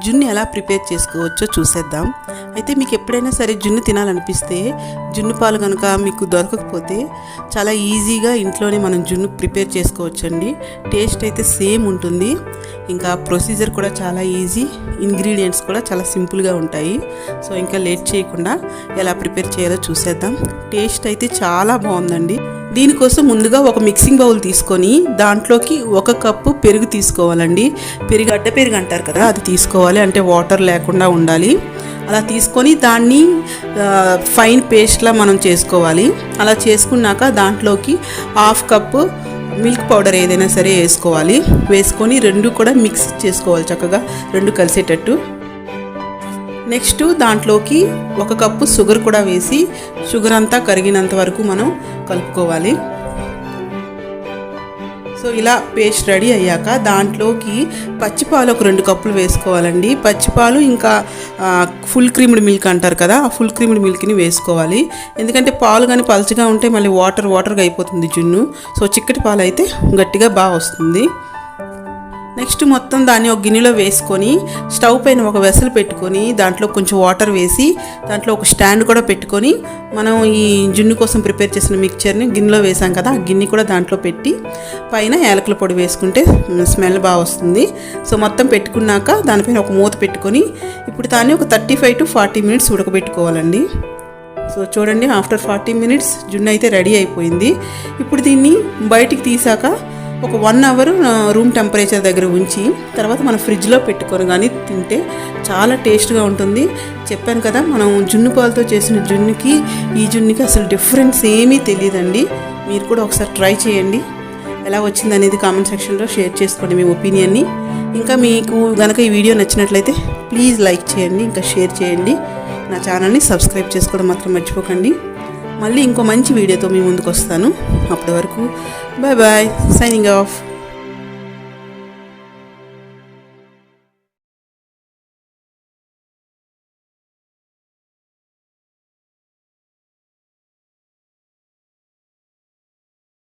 జున్ను ఎలా ప్రిపేర్ చేసుకోవచ్చో చూసేద్దాం. అయితే మీకు ఎప్పుడైనా సరే జున్ను తినాలనిపిస్తే జున్ను పాలు కనుక మీకు దొరకకపోతే చాలా ఈజీగా ఇంట్లోనే మనం జున్ను ప్రిపేర్ చేసుకోవచ్చండి. టేస్ట్ అయితే సేమ్ ఉంటుంది. ఇంకా ప్రొసీజర్ కూడా చాలా ఈజీ ఇంగ్రీడియంట్స్ కూడా చాలా సింపుల్గా ఉంటాయి. సో ఇంకా లేట్ చేయకుండా ఎలా ప్రిపేర్ చేయాలో చూసేద్దాం. టేస్ట్ అయితే చాలా బాగుందండి. దీనికోసం ముందుగా ఒక మిక్సింగ్ బౌల్ తీసుకొని దాంట్లోకి ఒక కప్పు పెరుగు తీసుకోవాలండి. పెరుగు అడ్డ పెరుగు అంటారు కదా అది తీసుకోవాలి. అంటే వాటర్ లేకుండా ఉండాలి. అలా తీసుకొని దాన్ని ఫైన్ పేస్ట్లా మనం చేసుకోవాలి. అలా చేసుకున్నాక దాంట్లోకి హాఫ్ కప్పు మిల్క్ పౌడర్ ఏదైనా సరే వేసుకోవాలి. వేసుకొని రెండు కూడా మిక్స్ చేసుకోవాలి చక్కగా రెండు కలిసేటట్టు. నెక్స్ట్ దాంట్లోకి ఒక కప్పు షుగర్ కూడా వేసి షుగర్ అంతా కరిగినంత వరకు మనం కలుపుకోవాలి. సో ఇలా పేస్ట్ రెడీ అయ్యాక దాంట్లోకి పచ్చిపాలు ఒక రెండు కప్పులు వేసుకోవాలండి. పచ్చిపాలు ఇంకా ఫుల్ క్రీమ్డ్ మిల్క్ అంటారు కదా ఆ ఫుల్ క్రీమ్డ్ మిల్క్ని వేసుకోవాలి. ఎందుకంటే పాలు కానీ పలచగా ఉంటే మళ్ళీ వాటర్ వాటర్గా అయిపోతుంది జున్ను. సో చిక్కటి పాలు అయితే గట్టిగా బాగా వస్తుంది. నెక్స్ట్ మొత్తం దాన్ని ఒక గిన్నెలో వేసుకొని స్టవ్ పైన ఒక వెసలు పెట్టుకొని దాంట్లో కొంచెం వాటర్ వేసి దాంట్లో ఒక స్టాండ్ కూడా పెట్టుకొని మనం ఈ జున్ను కోసం ప్రిపేర్ చేసిన మిక్చర్ని గిన్నెలో వేసాం కదా ఆ గిన్నె కూడా దాంట్లో పెట్టి పైన యాలకుల పొడి వేసుకుంటే స్మెల్ బాగా వస్తుంది. సో మొత్తం పెట్టుకున్నాక దానిపైన ఒక మూత పెట్టుకొని ఇప్పుడు దాన్ని ఒక thirty five to forty minutes ఉడకబెట్టుకోవాలండి. So చూడండి ఆఫ్టర్ ఫార్టీ మినిట్స్ జున్ను అయితే రెడీ అయిపోయింది. ఇప్పుడు దీన్ని బయటికి తీసాక ఒక వన్ అవర్ రూమ్ టెంపరేచర్ దగ్గర ఉంచి తర్వాత మనం ఫ్రిడ్జ్లో పెట్టుకొని కానీ తింటే చాలా టేస్ట్గా ఉంటుంది. చెప్పాను కదా మనం జున్ను పాలతో చేసిన జున్నుకి ఈ జున్నుకి అసలు డిఫరెన్స్ ఏమీ తెలియదండి మీరు కూడా ఒకసారి ట్రై చేయండి. ఎలా వచ్చింది అనేది కామెంట్ సెక్షన్లో షేర్ చేసుకోండి మీ ఒపీనియన్ని ఇంకా మీకు కనుక ఈ వీడియో నచ్చినట్లయితే ప్లీజ్ లైక్ చేయండి ఇంకా షేర్ చేయండి. నా ఛానల్ని సబ్స్క్రైబ్ చేసుకోవడం మాత్రం మర్చిపోకండి. మళ్ళీ ఇంకో మంచి వీడియోతో మీ ముందుకు వస్తాను. అప్పటి వరకు బాయ్ బాయ్ సైనింగ్ ఆఫ్